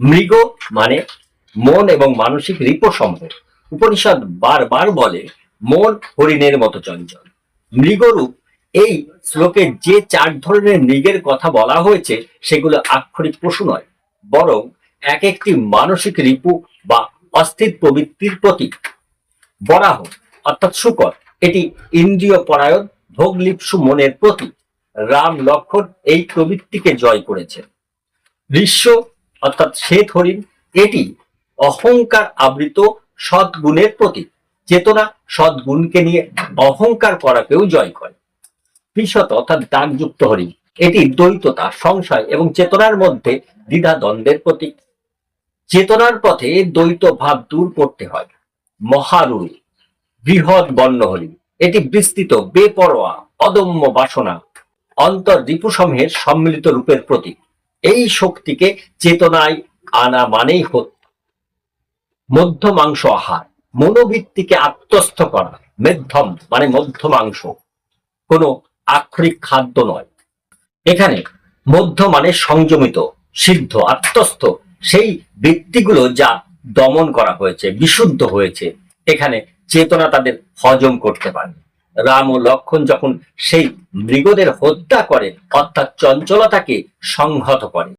মৃগ মানে মন এবং মানসিক রিপোসমূহ উপনিষদ বারবার বলে, মন হরিণের মতো চঞ্চল। মৃগরূপ এই শ্লোকে যে চার ধরনের মৃগের কথা বলা হয়েছে, সেগুলো আক্ষরিক পশু নয়, বরং এক একটি মানসিক রিপু বা অস্থির প্রবৃত্তির প্রতীক। বরাহ, অর্থাৎ শুকর, এটি ইন্দ্রিয় পরায়ণ, ভোগলিপসু মনের প্রতীক। রাম লক্ষণ এই প্রবৃত্তিকে জয় করেছেন ঋষ্য অর্থাৎ শ্বেত হরিণ এটি অহংকার আবৃত সদ্গুণের প্রতীক। চেতনা সদ্গুণকে নিয়ে অহংকার করাকেও জয় করে। বিশত অর্থাৎ দাগযুক্ত হরিণ, এটি দ্বৈততা, সংশয় এবং চেতনার মধ্যে দ্বিধা দ্বন্দ্বের প্রতীক। চেতনার পথে দ্বৈত ভাব দূর করতে হয়। মহারুল বৃহৎ বন্য হরিণ, এটি বিস্তৃত, বেপরোয়া, অদম্য বাসনা অন্তর রিপুসমূহের সম্মিলিত রূপের প্রতীক। এই শক্তিকে চেতনায় আনা মানেই হত্যা মধ্যমাংস আহার, মনোবৃত্তিকে আত্মস্থ করা, মেধ্যম মানে মধ্যমাংস কোনো আক্ষরিক খাদ্য নয়। এখানে মধ্য মানে সংযমিত, সিদ্ধ, আত্মস্থ। সেই বৃত্তিগুলো যা দমন করা হয়েছে, বিশুদ্ধ হয়েছে, এখানে চেতনা তাদের হজম করতে পারে। রাম ও লক্ষণ যখন সেই মৃগদের হত্যা করে অর্থাৎ চঞ্চলতাকে সংহত করে।